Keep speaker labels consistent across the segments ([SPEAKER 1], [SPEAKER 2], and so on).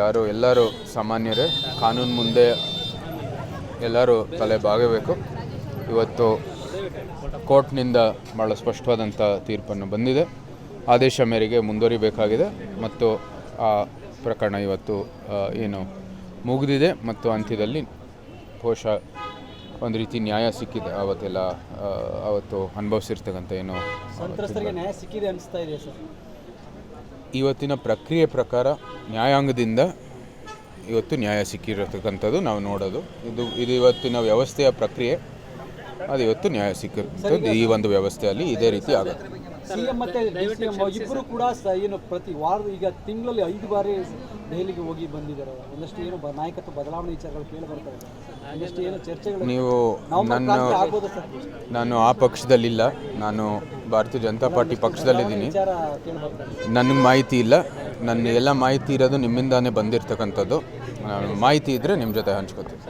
[SPEAKER 1] ಯಾರು ಎಲ್ಲರೂ ಸಾಮಾನ್ಯರೇ ಕಾನೂನು ಮುಂದೆ ಎಲ್ಲರೂ ತಲೆ ಬಾಗಬೇಕು. ಇವತ್ತು ಕೋರ್ಟ್ನಿಂದ ಭಾಳ ಸ್ಪಷ್ಟವಾದಂಥ ತೀರ್ಪನ್ನು ಬಂದಿದೆ. ಆದೇಶ ಮೇರೆಗೆ ಮುಂದುವರಿಬೇಕಾಗಿದೆ ಮತ್ತು ಆ ಪ್ರಕರಣ ಇವತ್ತು ಏನು ಮುಗಿದಿದೆ ಮತ್ತು ಅಂತ್ಯದಲ್ಲಿ ಕೋಶ ಒಂದು ರೀತಿ ನ್ಯಾಯ ಸಿಕ್ಕಿದೆ. ಅವತ್ತೆಲ್ಲ ಅವತ್ತು ಅನುಭವಿಸಿರ್ತಕ್ಕಂಥ ಏನು
[SPEAKER 2] ಸಂತ್ರಸ್ತರಿಗೆ ನ್ಯಾಯ ಸಿಕ್ಕಿದೆ ಅನಿಸ್ತಾ ಇದೆ ಸರ್.
[SPEAKER 1] ಇವತ್ತಿನ ಪ್ರಕ್ರಿಯೆ ಪ್ರಕಾರ ನ್ಯಾಯಾಂಗದಿಂದ ಇವತ್ತು ನ್ಯಾಯ ಸಿಕ್ಕಿರತಕ್ಕಂಥದ್ದು ನಾವು ನೋಡೋದು. ಇದು ಇದು ಇವತ್ತಿನ ವ್ಯವಸ್ಥೆಯ ಪ್ರಕ್ರಿಯೆ. ಅದು ಇವತ್ತು ನ್ಯಾಯ ಸಿಕ್ಕಿರ್ತದ್ದು ಈ ಒಂದು ವ್ಯವಸ್ಥೆಯಲ್ಲಿ ಇದೇ ರೀತಿ ಆಗುತ್ತೆ.
[SPEAKER 2] ಸಿಎಂ ಮತ್ತೆ ಇಬ್ಬರು ಕೂಡ ಏನು ಪ್ರತಿ ವಾರದ ಈಗ ತಿಂಗಳಲ್ಲಿ ಐದು ಬಾರಿ ದೆಹಲಿಗೆ ಹೋಗಿ ಬಂದಿದ್ದಾರೆ. ಒಂದಷ್ಟು ಏನು ನಾಯಕತ್ವ ಬದಲಾವಣೆ ವಿಚಾರಗಳು ಕೇಳಿ ಬರ್ತಾ ಇದೆ. ಒಂದಷ್ಟು ಏನು ಚರ್ಚೆಗಳು
[SPEAKER 1] ನೀವು
[SPEAKER 2] ನಾನು
[SPEAKER 1] ನಾನು ಆ ಪಕ್ಷದಲ್ಲಿಲ್ಲ. ನಾನು ಭಾರತೀಯ ಜನತಾ ಪಾರ್ಟಿ ಪಕ್ಷದಲ್ಲಿದ್ದೀನಿ. ನನಗೆ ಮಾಹಿತಿ ಇಲ್ಲ. ನನ್ನ ಎಲ್ಲ ಮಾಹಿತಿ ಇರೋದು ನಿಮ್ಮಿಂದಾನೇ ಬಂದಿರತಕ್ಕಂಥದ್ದು. ಮಾಹಿತಿ ಇದ್ದರೆ ನಿಮ್ಮ ಜೊತೆ ಹಂಚ್ಕೋತೀನಿ.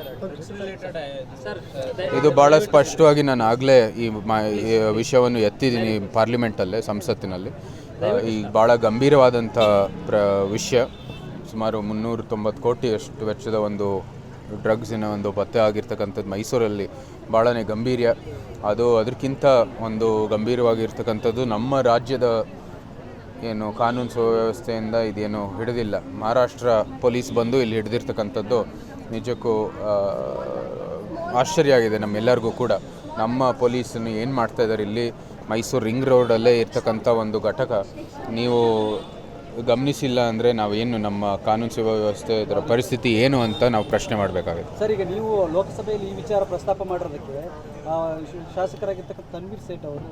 [SPEAKER 1] ಇದು ಭಾಳ ಸ್ಪಷ್ಟವಾಗಿ ನಾನು ಆಗಲೇ ಈ ಮಾ, ಈ ವಿಷಯವನ್ನು ಎತ್ತಿದ್ದೀನಿ ಪಾರ್ಲಿಮೆಂಟಲ್ಲೇ, ಸಂಸತ್ತಿನಲ್ಲಿ. ಈ ಭಾಳ ಗಂಭೀರವಾದಂಥ ಪ್ರ, ವಿಷಯ. ಸುಮಾರು ಮುನ್ನೂರ ತೊಂಬತ್ತು ಕೋಟಿಯಷ್ಟು ವೆಚ್ಚದ ಒಂದು ಡ್ರಗ್ಸಿನ ಒಂದು ಪತ್ತೆ ಆಗಿರ್ತಕ್ಕಂಥದ್ದು ಮೈಸೂರಲ್ಲಿ ಭಾಳನೇ ಗಂಭೀರ್ಯ. ಅದು ಅದಕ್ಕಿಂತ ಒಂದು ಗಂಭೀರವಾಗಿರ್ತಕ್ಕಂಥದ್ದು ನಮ್ಮ ರಾಜ್ಯದ ಏನು ಕಾನೂನು ಸುವ್ಯವಸ್ಥೆಯಿಂದ ಇದೇನು ಹಿಡಿದಿಲ್ಲ. ಮಹಾರಾಷ್ಟ್ರ ಪೊಲೀಸ್ ಬಂದು ಇಲ್ಲಿ ಹಿಡಿದಿರ್ತಕ್ಕಂಥದ್ದು ನಿಜಕ್ಕೂ ಆಶ್ಚರ್ಯ ಆಗಿದೆ ನಮ್ಮೆಲ್ಲರಿಗೂ ಕೂಡ. ನಮ್ಮ ಪೊಲೀಸನ್ನು ಏನು ಮಾಡ್ತಾ ಇದ್ದಾರೆ ಇಲ್ಲಿ? ಮೈಸೂರು ರಿಂಗ್ ರೋಡಲ್ಲೇ ಇರ್ತಕ್ಕಂಥ ಒಂದು ಘಟಕ. ನೀವು ಗಮನಿಸಿಲ್ಲ ಅಂದರೆ ನಾವೇನು ನಮ್ಮ ಕಾನೂನು ವ್ಯವಸ್ಥೆ ಇದರ ಪರಿಸ್ಥಿತಿ ಏನು ಅಂತ ನಾವು ಪ್ರಶ್ನೆ ಮಾಡಬೇಕಾಗುತ್ತೆ.
[SPEAKER 2] ಸರ್, ಈಗ ನೀವು ಲೋಕಸಭೆಯಲ್ಲಿ ಈ ವಿಚಾರ ಪ್ರಸ್ತಾಪ ಮಾಡಿರೋದಕ್ಕೆ ಶಾಸಕರಾಗಿರ್ತಕ್ಕಂಥ ತನ್ವೀರ್ ಸೇಠ್ ಅವರು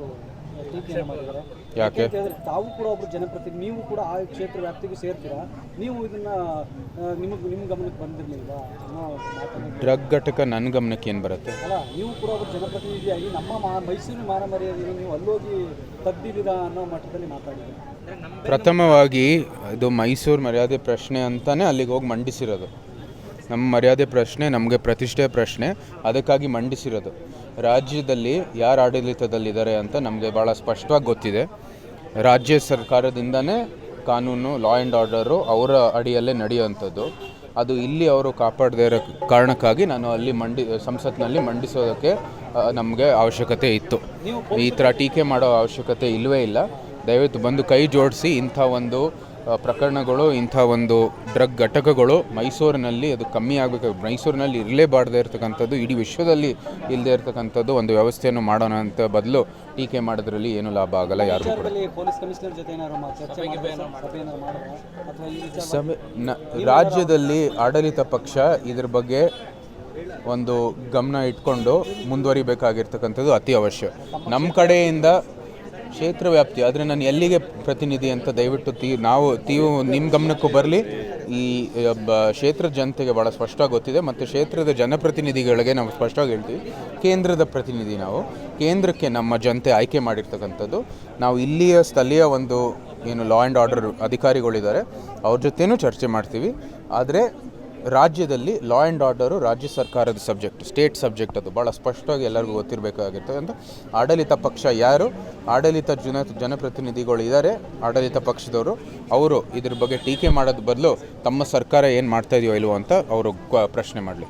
[SPEAKER 2] ಟೀಕೆಯನ್ನು ಮಾಡಿದ್ದಾರೆ
[SPEAKER 1] ಯಾಕೆ?
[SPEAKER 2] ಹೇಳಿದ್ರೆ ತಾವು ಕೂಡ ಒಬ್ಬರು ಜನಪ್ರತಿನಿಧಿ ನೀವು ಕೂಡ ಆ ಕ್ಷೇತ್ರ ವ್ಯಾಪ್ತಿಗೆ ಸೇರ್ತೀರಾ? ನೀವು ಇದನ್ನ ನಿಮಗೆ ನಿಮ್ಮ ಗಮನಕ್ಕೆ ಬಂದಿರಲಿಲ್ವಾ? ಅನ್ನೋ ಮಾತನ್ನು
[SPEAKER 1] ಡ್ರಗ್ ಘಟಕ ನನ್ನ ಗಮನಕ್ಕೆ ಏನು ಬರುತ್ತೆ?
[SPEAKER 2] ಅಲ್ಲ ನೀವು ಕೂಡ ಒಬ್ಬರು ಜನಪ್ರತಿನಿಧಿಯಾಗಿ ನಮ್ಮ ಮಾ ಮೈಸೂರು ಮಾನ ಮರ್ಯಾದೆಯನ್ನು ನೀವು ಅಲ್ಲೋಗಿ ತೆಗ್ದಿದ್ದೀರಾ ಅನ್ನೋ ಮಟ್ಟದಲ್ಲಿ ಮಾತಾಡಿದ್ದೀರಿ?
[SPEAKER 1] ಪ್ರಥಮವಾಗಿ ಇದು ಮೈಸೂರು ಮರ್ಯಾದೆ ಪ್ರಶ್ನೆ ಅಂತಾನೆ ಅಲ್ಲಿಗೆ ಹೋಗಿ ಮಂಡಿಸಿರೋದು. ನಮ್ಮ ಮರ್ಯಾದೆ ಪ್ರಶ್ನೆ ನಮಗೆ ಪ್ರತಿಷ್ಠೆ ಪ್ರಶ್ನೆ ಅದಕ್ಕಾಗಿ ಮಂಡಿಸಿರೋದು. ರಾಜ್ಯದಲ್ಲಿ ಯಾರು ಆಡಳಿತದಲ್ಲಿದ್ದಾರೆ ಅಂತ ನಮಗೆ ಭಾಳ ಸ್ಪಷ್ಟವಾಗಿ ಗೊತ್ತಿದೆ. ರಾಜ್ಯ ಸರ್ಕಾರದಿಂದನೇ ಕಾನೂನು ಲಾ ಆ್ಯಂಡ್ ಆರ್ಡರು ಅವರ ಅಡಿಯಲ್ಲೇ ನಡೆಯುವಂಥದ್ದು. ಅದು ಇಲ್ಲಿ ಅವರು ಕಾಪಾಡದೇ ಇರೋ ಕಾರಣಕ್ಕಾಗಿ ನಾನು ಅಲ್ಲಿ ಮಂಡಿ, ಸಂಸತ್ನಲ್ಲಿ ಮಂಡಿಸೋದಕ್ಕೆ ನಮಗೆ ಅವಶ್ಯಕತೆ ಇತ್ತು. ಈ ಥರ ಟೀಕೆ ಮಾಡೋ ಅವಶ್ಯಕತೆ ಇಲ್ಲವೇ ಇಲ್ಲ. ದಯವಿಟ್ಟು ಬಂದು ಕೈ ಜೋಡಿಸಿ ಇಂಥ ಒಂದು ಪ್ರಕರಣಗಳು ಇಂಥ ಒಂದು ಡ್ರಗ್ ಘಟಕಗಳು ಮೈಸೂರಿನಲ್ಲಿ ಅದು ಕಮ್ಮಿ ಆಗಬೇಕು ಮೈಸೂರಿನಲ್ಲಿ ಇರಲೇಬಾರ್ದೇ ಇರತಕ್ಕಂಥದ್ದು ಇಡೀ ವಿಶ್ವದಲ್ಲಿ ಇಲ್ಲದೆ ಇರತಕ್ಕಂಥದ್ದು ಒಂದು ವ್ಯವಸ್ಥೆಯನ್ನು ಮಾಡೋಣ ಅಂತ ಬದಲು ಟೀಕೆ ಮಾಡೋದ್ರಲ್ಲಿ ಏನು ಲಾಭ ಆಗಲ್ಲ ಯಾರು ಕೂಡ.
[SPEAKER 2] ಪೊಲೀಸ್ ಕಮಿಷನರ್ ಜೊತೆ ಏನಾದ್ರು ಚರ್ಚೆ ಮಾಡಿದ್ರಾ ಸಭೆ ಅಥವಾ ಈ ವಿಚಾರ
[SPEAKER 1] ಸಭೆ ನ ರಾಜ್ಯದಲ್ಲಿ ಆಡಳಿತ ಪಕ್ಷ ಇದ್ರ ಬಗ್ಗೆ ಒಂದು ಗಮನ ಇಟ್ಕೊಂಡು ಮುಂದುವರಿಬೇಕಾಗಿರ್ತಕ್ಕಂಥದ್ದು ಅತಿ ಅವಶ್ಯ. ನಮ್ಮ ಕಡೆಯಿಂದ ಕ್ಷೇತ್ರ ವ್ಯಾಪ್ತಿ, ಆದರೆ ನಾನು ಎಲ್ಲಿಗೆ ಪ್ರತಿನಿಧಿ ಅಂತ ದಯವಿಟ್ಟು ತೀ, ನಾವು ತೀವು ನಿಮ್ಮ ಗಮನಕ್ಕೂ ಬರಲಿ. ಈ ಕ್ಷೇತ್ರ ಜನತೆಗೆ ಭಾಳ ಸ್ಪಷ್ಟವಾಗಿ ಗೊತ್ತಿದೆ. ಮತ್ತು ಕ್ಷೇತ್ರದ ಜನಪ್ರತಿನಿಧಿಗಳಿಗೆ ನಾವು ಸ್ಪಷ್ಟವಾಗಿ ಹೇಳ್ತೀವಿ. ಕೇಂದ್ರದ ಪ್ರತಿನಿಧಿ ನಾವು. ಕೇಂದ್ರಕ್ಕೆ ನಮ್ಮ ಜನತೆ ಆಯ್ಕೆ ಮಾಡಿರ್ತಕ್ಕಂಥದ್ದು. ನಾವು ಇಲ್ಲಿಯ ಸ್ಥಳೀಯ ಒಂದು ಏನು ಲಾ ಆ್ಯಂಡ್ ಆರ್ಡರ್ ಅಧಿಕಾರಿಗಳಿದ್ದಾರೆ. ಅವ್ರ ಜೊತೆನೂ ಚರ್ಚೆ ಮಾಡ್ತೀವಿ. ಆದರೆ ರಾಜ್ಯದಲ್ಲಿ ಲಾ ಆ್ಯಂಡ್ ಆರ್ಡರು ರಾಜ್ಯ ಸರ್ಕಾರದ ಸಬ್ಜೆಕ್ಟ್ ಸ್ಟೇಟ್ ಸಬ್ಜೆಕ್ಟ್ ಅದು. ಭಾಳ ಸ್ಪಷ್ಟವಾಗಿ ಎಲ್ಲರಿಗೂ ಗೊತ್ತಿರಬೇಕಾಗಿರ್ತದೆ ಅಂತ. ಆಡಳಿತ ಪಕ್ಷ ಯಾರು? ಆಡಳಿತ ಜನ, ಜನಪ್ರತಿನಿಧಿಗಳು ಇದ್ದಾರೆ ಆಡಳಿತ ಪಕ್ಷದವರು, ಅವರು ಇದ್ರ ಬಗ್ಗೆ ಟೀಕೆ ಮಾಡೋದು ಬದಲು ತಮ್ಮ ಸರ್ಕಾರ ಏನು ಮಾಡ್ತಾ ಇದೆಯೋ ಇಲ್ವೋ ಅಂತ ಅವರು ಪ್ರಶ್ನೆ ಮಾಡಲಿ